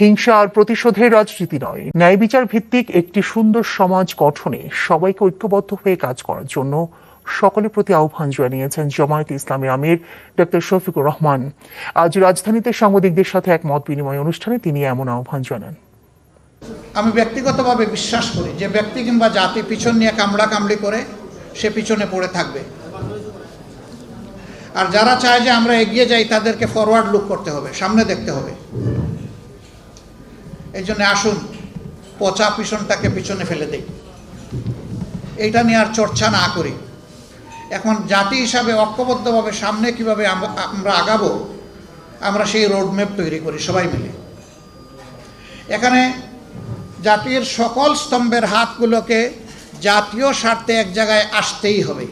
হিংসা আর প্রতিশোধের রাজনীতি নয়। ন্যায় বিচার ভিত্তিক একটি সুন্দর সমাজ গঠনে সবাইকে ঐক্যবদ্ধ হয়ে কাজ করার জন্য সকলের প্রতি আহ্বান জানিয়েছেন জামায়াতে ইসলামী আমির ডক্টর শফিকুর রহমান। আজ রাজধানীতে সাংবাদিকদের সাথে এক মত বিনিময় অনুষ্ঠানে তিনি এমন আহ্বান জানান। আমি ব্যক্তিগতভাবে বিশ্বাস করি যে ব্যক্তি কিংবা জাতি পিছন নিয়ে কামড়া কামড়ি করে সে পিছনে পড়ে থাকবে। আর যারা চায় যে আমরা এগিয়ে যাই তাদেরকে ফরওয়ার্ড লুক করতে হবে, সামনে দেখতে হবে। এই জন্য আসুন, পচা পিছনটাকে পিছনে ফেলে দেই। এইটা নিয়ে আর চর্চা না করি। এখন জাতি হিসাবে ঐক্যবদ্ধভাবে সামনে কীভাবে আমরা আগাবো, আমরা সেই রোডম্যাপ তৈরি করি, সবাই মিলে। এখানে জাতির সকল স্তম্ভের হাতগুলোকে জাতীয় স্বার্থে এক জায়গায় আসতেই হবে।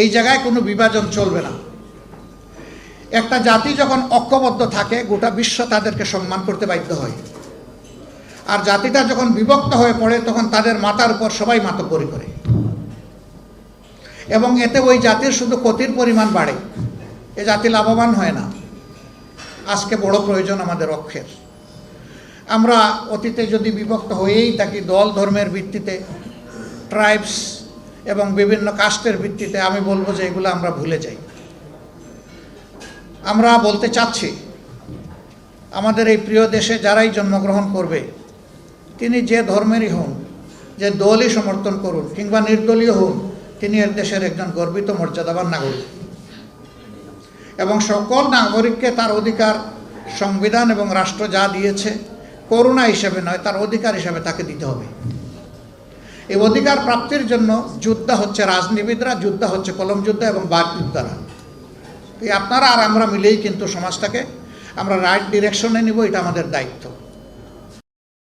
এই জায়গায় কোনো বিভাজন চলবে না। একটা জাতি যখন ঐক্যবদ্ধ থাকে, গোটা বিশ্ব তাদেরকে সম্মান করতে বাধ্য হয়। আর জাতিটা যখন বিভক্ত হয়ে পড়ে, তখন তাদের মাথার উপর সবাই মাতব্বরি করে। এবং এতে ওই জাতির শুধু ক্ষতির পরিমাণ বাড়ে। এ জাতি লাভবান হয় না। আজকে বড় প্রয়োজন আমাদের অক্ষের। আমরা অতীতে যদি বিভক্ত হয়েই থাকি, দল ধর্মের ভিত্তিতে ট্রাইবস এবং বিভিন্ন কাস্টের ভিত্তিতে, আমি বলব যে এগুলো আমরা ভুলে যাই। আমরা বলতে চাচ্ছি, আমাদের এই প্রিয় দেশে যারাই জন্মগ্রহণ করবে, তিনি যে ধর্মেরই হন, যে দলই সমর্থন করুন, কিংবা নির্দলীয় হন, তিনি এর দেশের একজন গর্বিত, মর্যাদাবান নাগরিক। এবং সকল নাগরিককে তার অধিকার সংবিধান এবং রাষ্ট্র যা দিয়েছে, করুণা হিসেবে নয়, তার অধিকার হিসেবে তাকে দিতে হবে। এই অধিকার প্রাপ্তির জন্য যুদ্ধ হচ্ছে রাজনীতিবিদরা, যুদ্ধ হচ্ছে কলম যুদ্ধ এবং বাক যুদ্ধরা এই আপনারা আর আমরা মিলেই কিন্তু সমাজটাকে আমরা রাইট ডিরেকশনে নিব এটা আমাদের দায়িত্ব।